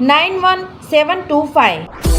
nine one seven two five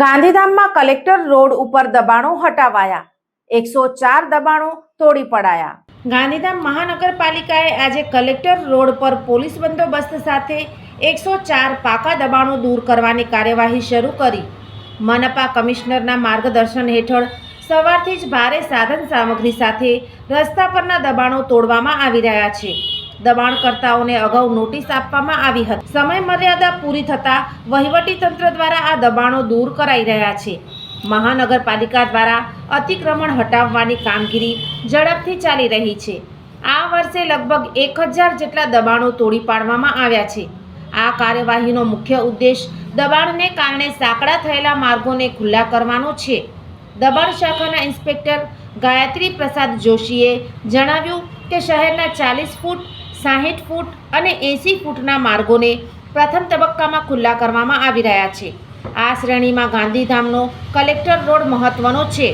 ગાંધીધામમાં collector road ઉપર દબાણો હટાવાયા. એકસો ચાર દબાણો તોડી પડાયા. ગાંધીધામ મહાનગરપાલિકાએ આજે કલેક્ટર રોડ પર પોલીસ બંદોબસ્ત સાથે એકસો ચાર પાકા દબાણો દૂર કરવાની કાર્યવાહી શરૂ કરી. મનપા કમિશનરના માર્ગદર્શન હેઠળ સવારથી જ ભારે સાધન સામગ્રી સાથે રસ્તા પરના દબાણો તોડવામાં આવી રહ્યા છે. દબાણકર્તાઓને અગાઉ નોટિસ આપવામાં આવી હતી. સમય મર્યાદા પૂરી થતાં વહીવટી તંત્ર દ્વારા આ દબાણો દૂર કરાઈ રહ્યા છે. મહાનગરપાલિકા દ્વારા અતિક્રમણ હટાવવાની કામગીરી ઝડપથી ચાલી રહી છે. આ વર્ષે લગભગ એક હજાર જેટલા દબાણો તોડી પાડવામાં આવ્યા છે. આ કાર્યવાહીનો મુખ્ય ઉદ્દેશ દબાણને કારણે સાંકડા થયેલા માર્ગોને ખુલ્લા કરવાનો છે. દબાણ શાખાના ઇન્સ્પેક્ટર ગાયત્રી પ્રસાદ જોશીએ જણાવ્યું કે શહેરના ચાલીસ ફૂટ સાહીઠ ફૂટ અને એંસી ફૂટના માર્ગોને પ્રથમ તબક્કામાં ખુલ્લા કરવામાં આવી રહ્યા છે. આ શ્રેણીમાં ગાંધીધામનો કલેક્ટર રોડ મહત્વનો છે.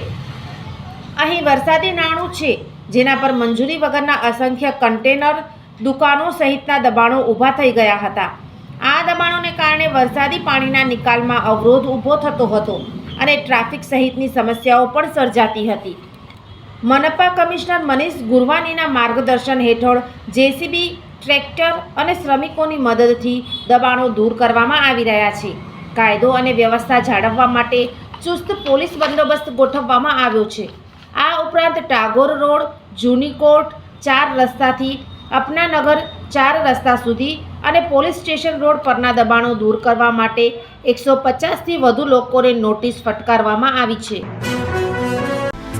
અહીં વરસાદી નાણું છે, જેના પર મંજૂરી વગરના અસંખ્ય કન્ટેનર દુકાનો સહિતના દબાણો ઊભા થઈ ગયા હતા. આ દબાણોને કારણે વરસાદી પાણીના નિકાલમાં અવરોધ ઊભો થતો હતો અને ટ્રાફિક સહિતની સમસ્યાઓ પણ સર્જાતી હતી. મનપા કમિશનર મનીષ ગુરવાનીના માર્ગદર્શન હેઠળ જેસીબી ટ્રેક્ટર અને શ્રમિકોની મદદથી દબાણો દૂર કરવામાં આવી રહ્યા છે. કાયદો અને વ્યવસ્થા જાળવવા માટે ચુસ્ત પોલીસ બંદોબસ્ત ગોઠવવામાં આવ્યો છે. આ ઉપરાંત ટાગોર રોડ, જૂની કોર્ટ, ચાર રસ્તાથી અપનાનગર ચાર રસ્તા સુધી અને પોલીસ સ્ટેશન રોડ પરના દબાણો દૂર કરવા માટે એકસો પચાસથી વધુ લોકોને નોટિસ ફટકારવામાં આવી છે.